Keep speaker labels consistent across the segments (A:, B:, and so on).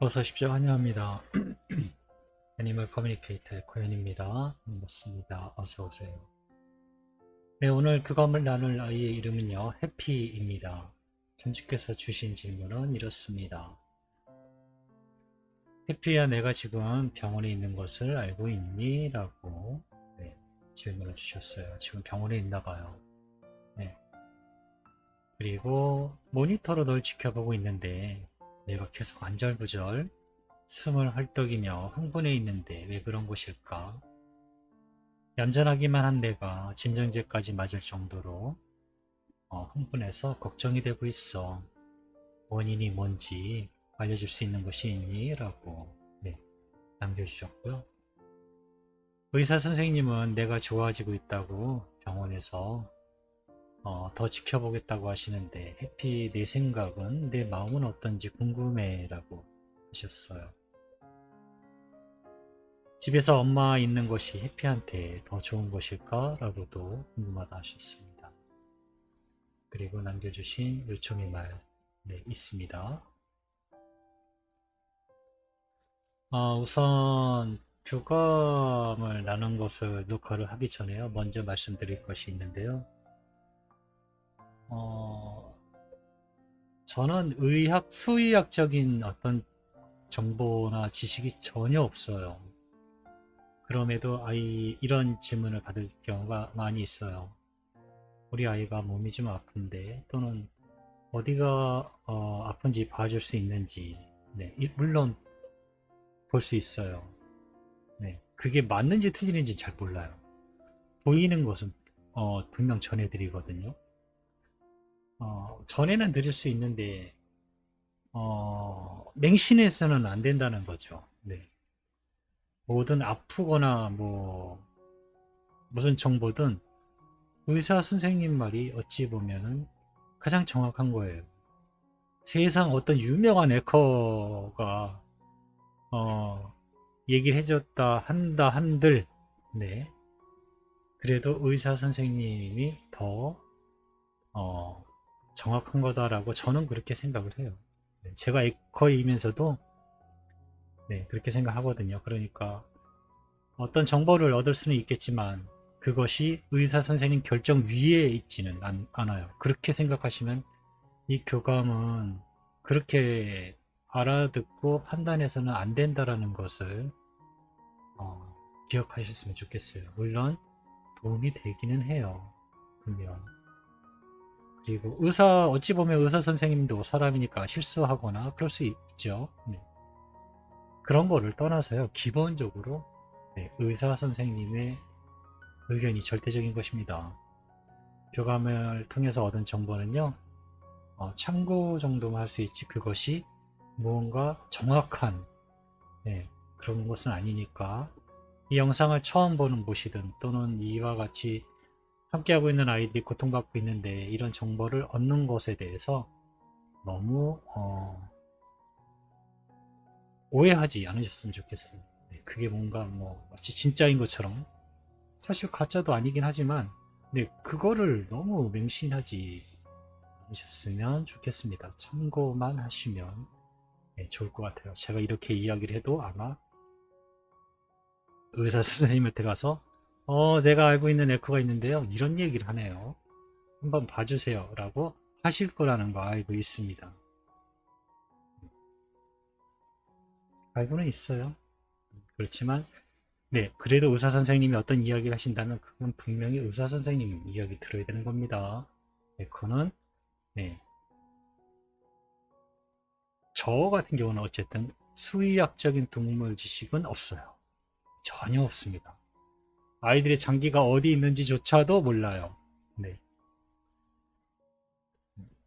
A: 어서 오십시오. 환영합니다. 애니멀 커뮤니케이터의 코현입니다. 반갑습니다. 어서 오세요. 네, 오늘 그감을 나눌 아이의 이름은요, 해피입니다. 편집께서 주신 질문은 이렇습니다. 해피야, 내가 지금 병원에 있는 것을 알고 있니? 라고 네, 질문을 주셨어요. 지금 병원에 있나 봐요. 네. 그리고 모니터로 널 지켜보고 있는데 내가 계속 안절부절 숨을 헐떡이며 흥분해 있는데 왜 그런 것일까? 얌전하기만 한 내가 진정제까지 맞을 정도로 어, 흥분해서 걱정이 되고 있어. 원인이 뭔지 알려줄 수 있는 것이 있니? 라고 네, 남겨주셨고요. 의사 선생님은 내가 좋아지고 있다고 병원에서 어, 더 지켜보겠다고 하시는데 해피 내 생각은 내 마음은 어떤지 궁금해라고 하셨어요. 집에서 엄마 있는 것이 해피한테 더 좋은 것일까라고도 궁금하다 하셨습니다. 그리고 남겨주신 요청의 말 네, 있습니다. 어, 우선 교감을 나눈 것을 녹화를 하기 전에요. 먼저 말씀드릴 것이 있는데요. 어, 저는 의학, 수의학적인 어떤 정보나 지식이 전혀 없어요. 그럼에도 아이, 이런 질문을 받을 경우가 많이 있어요. 우리 아이가 몸이 좀 아픈데, 또는 어디가 어, 아픈지 봐줄 수 있는지, 네, 이- 물론 볼 수 있어요. 네, 그게 맞는지 틀리는지 잘 몰라요. 보이는 것은 어, 분명 전해드리거든요. 어, 전에는 드릴 수 있는데 어, 맹신해서는 안 된다는 거죠. 네. 뭐든 아프거나 뭐 무슨 정보든 의사 선생님 말이 어찌 보면은 가장 정확한 거예요. 세상 어떤 유명한 에커가 어, 얘기를 해줬다 한다 한들 네. 그래도 의사 선생님이 더 어, 정확한 거다라고 저는 그렇게 생각을 해요. 네, 제가 에커이면서도 네, 그렇게 생각하거든요. 그러니까 어떤 정보를 얻을 수는 있겠지만 그것이 의사 선생님 결정 위에 있지는 않, 않아요. 그렇게 생각하시면 이 교감은 그렇게 알아듣고 판단해서는 안 된다라는 것을 어, 기억하셨으면 좋겠어요. 물론 도움이 되기는 해요. 분명. 그리고 의사 어찌 보면 의사 선생님도 사람이니까 실수하거나 그럴 수 있죠. 네. 그런 거를 떠나서요. 기본적으로 네, 의사 선생님의 의견이 절대적인 것입니다. 교감을 통해서 얻은 정보는요. 어, 참고 정도만 할 수 있지 그것이 무언가 정확한 네, 그런 것은 아니니까 이 영상을 처음 보는 곳이든 또는 이와 같이 함께하고 있는 아이들이 고통받고 있는데 이런 정보를 얻는 것에 대해서 너무 어, 오해하지 않으셨으면 좋겠어요. 네, 그게 뭔가 뭐 마치 진짜인 것처럼 사실 가짜도 아니긴 하지만 네, 그거를 너무 맹신하지 않으셨으면 좋겠습니다. 참고만 하시면 네, 좋을 것 같아요. 제가 이렇게 이야기를 해도 아마 의사 선생님한테 가서 어, 내가 알고 있는 에코가 있는데요. 이런 얘기를 하네요. 한번 봐주세요. 라고 하실 거라는 거 알고 있습니다. 알고는 있어요. 그렇지만, 네, 그래도 의사 선생님이 어떤 이야기를 하신다면 그건 분명히 의사 선생님 이야기 들어야 되는 겁니다. 에코는, 네. 저 같은 경우는 어쨌든 수의학적인 동물 지식은 없어요. 전혀 없습니다. 아이들의 장기가 어디 있는지조차도 몰라요. 네.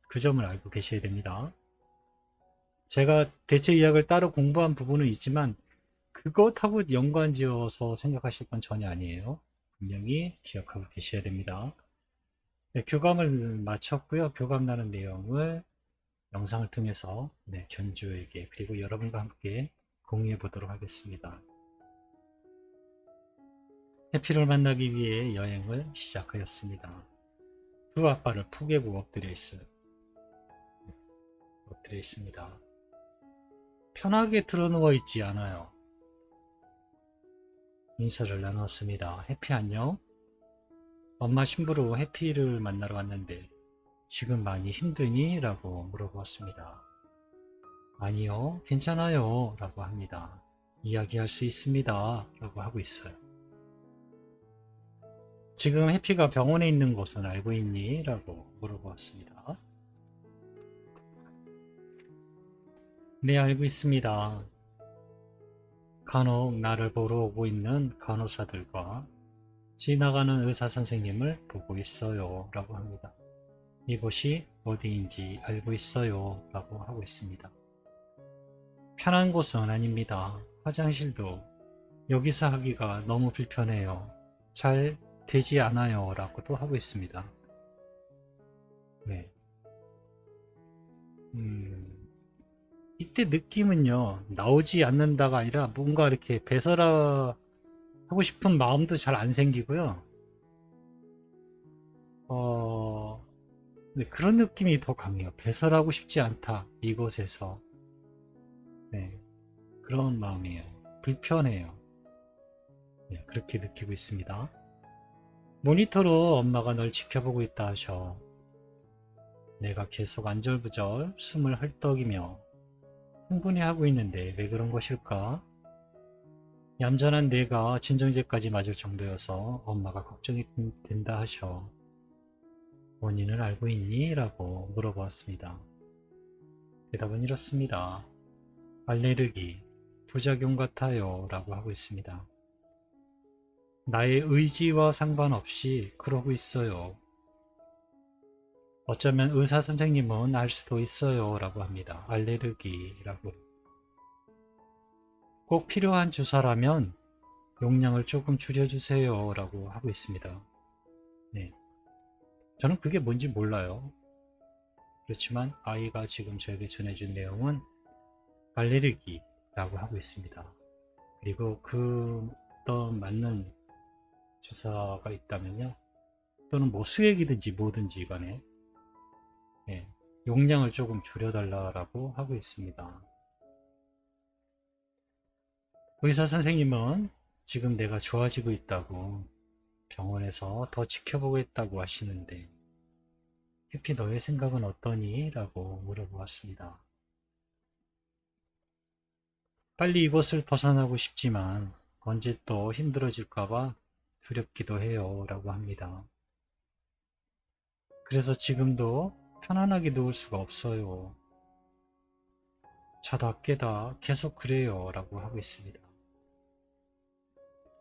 A: 그 점을 알고 계셔야 됩니다. 제가 대체 의학을 따로 공부한 부분은 있지만 그것하고 연관지어서 생각하실 건 전혀 아니에요. 분명히 기억하고 계셔야 됩니다. 네, 교감을 마쳤고요. 교감 나는 내용을 영상을 통해서 네, 견주에게 그리고 여러분과 함께 공유해 보도록 하겠습니다. 해피를 만나기 위해 여행을 시작하였습니다. 두 아빠를 포개고 엎드려 있어요. 엎드려 있습니다. 편하게 드러누워 있지 않아요. 인사를 나눴습니다. 해피 안녕? 엄마 신부로 해피를 만나러 왔는데 지금 많이 힘드니? 라고 물어보았습니다. 아니요, 괜찮아요. 라고 합니다. 이야기할 수 있습니다. 라고 하고 있어요. 지금 해피가 병원에 있는 곳은 알고 있니? 라고 물어보았습니다. 네, 알고 있습니다. 간혹 나를 보러 오고 있는 간호사들과 지나가는 의사 선생님을 보고 있어요. 라고 합니다. 이곳이 어디인지 알고 있어요. 라고 하고 있습니다. 편한 곳은 아닙니다. 화장실도 여기서 하기가 너무 불편해요. 잘 되지 않아요. 라고도 하고 있습니다. 네. 음, 이때 느낌은요, 나오지 않는다가 아니라 뭔가 이렇게 배설하, 하고 싶은 마음도 잘 안 생기고요. 어, 네, 그런 느낌이 더 강해요. 배설하고 싶지 않다. 이곳에서. 네. 그런 마음이에요. 불편해요. 네, 그렇게 느끼고 있습니다. 모니터로 엄마가 널 지켜보고 있다 하셔. 내가 계속 안절부절 숨을 헐떡이며 흥분해 하고 있는데 왜 그런 것일까? 얌전한 내가 진정제까지 맞을 정도여서 엄마가 걱정이 된다 하셔. 원인을 알고 있니? 라고 물어보았습니다. 대답은 이렇습니다. 알레르기, 부작용 같아요. 라고 하고 있습니다. 나의 의지와 상관없이 그러고 있어요. 어쩌면 의사 선생님은 알 수도 있어요. 라고 합니다. 알레르기라고. 꼭 필요한 주사라면 용량을 조금 줄여주세요. 라고 하고 있습니다. 네. 저는 그게 뭔지 몰라요. 그렇지만 아이가 지금 저에게 전해준 내용은 알레르기라고 하고 있습니다. 그리고 그 어떤 맞는 주사가 있다면요. 또는 뭐 수액이든지 뭐든지 간에 예, 용량을 조금 줄여달라고 하고 있습니다. 의사 선생님은 지금 내가 좋아지고 있다고 병원에서 더 지켜보고 있다고 하시는데 해피 너의 생각은 어떠니? 라고 물어보았습니다. 빨리 이곳을 벗어나고 싶지만 언제 또 힘들어질까봐 두렵기도 해요. 라고 합니다. 그래서 지금도 편안하게 누울 수가 없어요. 자다 깨다 계속 그래요. 라고 하고 있습니다.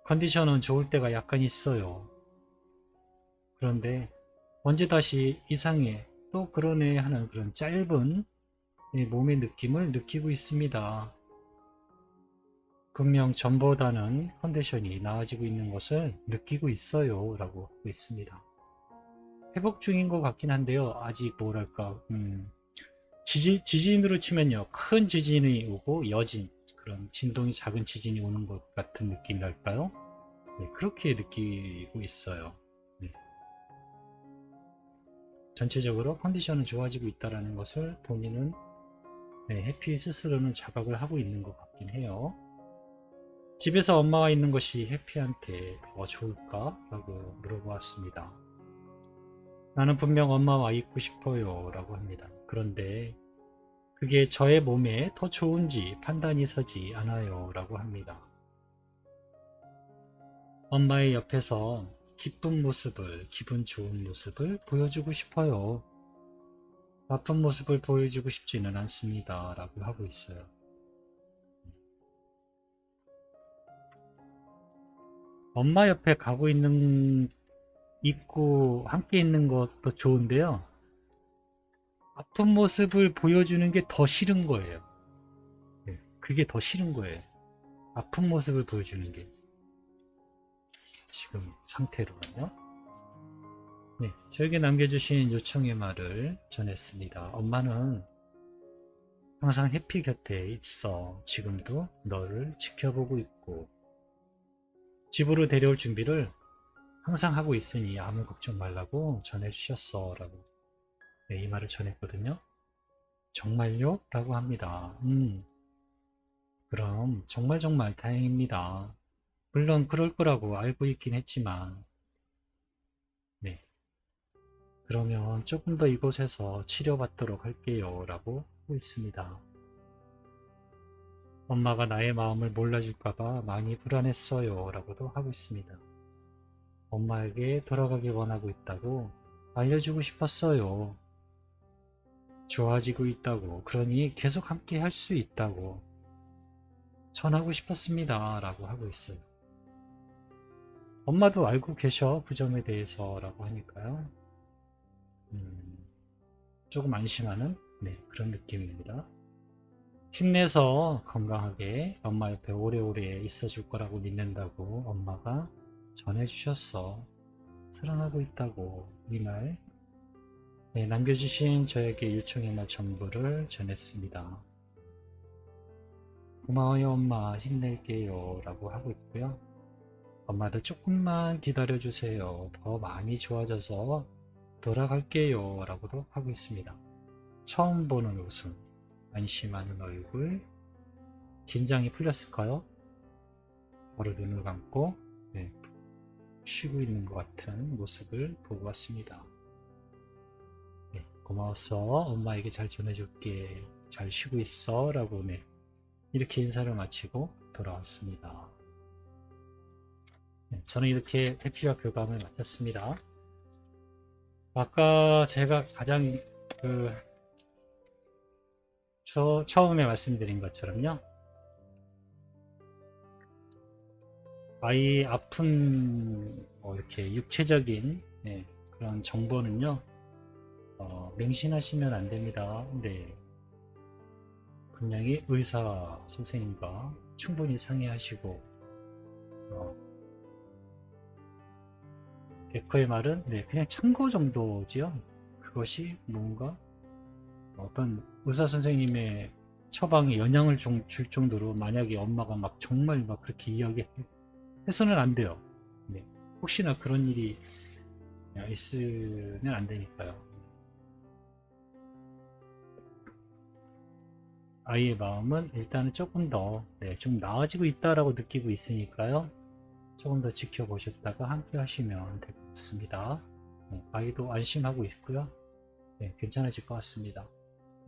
A: 컨디션은 좋을 때가 약간 있어요. 그런데 언제 다시 이상해 또 그러네 하는 그런 짧은 몸의 느낌을 느끼고 있습니다. 분명 전보다는 컨디션이 나아지고 있는 것을 느끼고 있어요. 라고 하고 있습니다. 회복 중인 것 같긴 한데요. 아직 뭐랄까, 음, 지진, 지진으로 치면요. 큰 지진이 오고 여진, 그런 진동이 작은 지진이 오는 것 같은 느낌이랄까요? 네, 그렇게 느끼고 있어요. 네. 전체적으로 컨디션은 좋아지고 있다는 것을 본인은 네, 해피 스스로는 자각을 하고 있는 것 같긴 해요. 집에서 엄마가 있는 것이 해피한테 더 좋을까? 라고 물어보았습니다. 나는 분명 엄마와 있고 싶어요. 라고 합니다. 그런데 그게 저의 몸에 더 좋은지 판단이 서지 않아요. 라고 합니다. 엄마의 옆에서 기쁜 모습을, 기분 좋은 모습을 보여주고 싶어요. 나쁜 모습을 보여주고 싶지는 않습니다. 라고 하고 있어요. 엄마 옆에 가고 있는 있고 함께 있는 것도 좋은데요. 아픈 모습을 보여주는 게 더 싫은 거예요. 네, 그게 더 싫은 거예요. 아픈 모습을 보여주는 게 지금 상태로는요. 네, 저에게 남겨주신 요청의 말을 전했습니다. 엄마는 항상 해피 곁에 있어 지금도 너를 지켜보고 있고 집으로 데려올 준비를 항상 하고 있으니 아무 걱정 말라고 전해주셨어 라고 네, 이 말을 전했거든요 정말요? 라고 합니다 음, 그럼 정말 정말 다행입니다. 물론 그럴 거라고 알고 있긴 했지만, 네. 그러면 조금 더 이곳에서 치료받도록 할게요. 라고 하고 있습니다. 엄마가 나의 마음을 몰라줄까봐 많이 불안했어요. 라고도 하고 있습니다. 엄마에게 돌아가길 원하고 있다고 알려주고 싶었어요. 좋아지고 있다고, 그러니 계속 함께 할 수 있다고 전하고 싶었습니다. 라고 하고 있어요. 엄마도 알고 계셔, 그 점에 대해서 라고 하니까요. 음, 조금 안심하는 네, 그런 느낌입니다. 힘내서 건강하게 엄마 옆에 오래오래 있어줄 거라고 믿는다고 엄마가 전해주셨어. 사랑하고 있다고 이말 네, 남겨주신 저에게 요청의 말 전부를 전했습니다. 고마워요 엄마 힘낼게요 라고 하고 있고요. 엄마도 조금만 기다려주세요. 더 많이 좋아져서 돌아갈게요 라고도 하고 있습니다. 처음 보는 웃음, 안심하는 얼굴, 긴장이 풀렸을까요? 바로 눈을 감고 네, 쉬고 있는 것 같은 모습을 보고 왔습니다. 네, 고마웠어. 엄마에게 잘 전해줄게. 잘 쉬고 있어. 라고 네, 이렇게 인사를 마치고 돌아왔습니다. 네, 저는 이렇게 해피와 교감을 마쳤습니다. 아까 제가 가장 그 저, 처음에 말씀드린 것처럼요. 아이 아픈 뭐 이렇게 육체적인 네, 그런 정보는요. 어, 맹신하시면 안 됩니다. 네. 분명히 의사 선생님과 충분히 상의하시고 어, 데커의 말은 네, 그냥 참고 정도지요. 그것이 뭔가 어떤 의사 선생님의 처방에 영향을 좀 줄 정도로 만약에 엄마가 막 정말 막 그렇게 이야기해서는 안 돼요. 네. 혹시나 그런 일이 있으면 안 되니까요. 아이의 마음은 일단은 조금 더, 네, 좀 나아지고 있다라고 느끼고 있으니까요. 조금 더 지켜보셨다가 함께 하시면 될 것 같습니다. 네, 아이도 안심하고 있고요. 네, 괜찮아질 것 같습니다.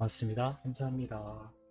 A: 맞습니다. 감사합니다.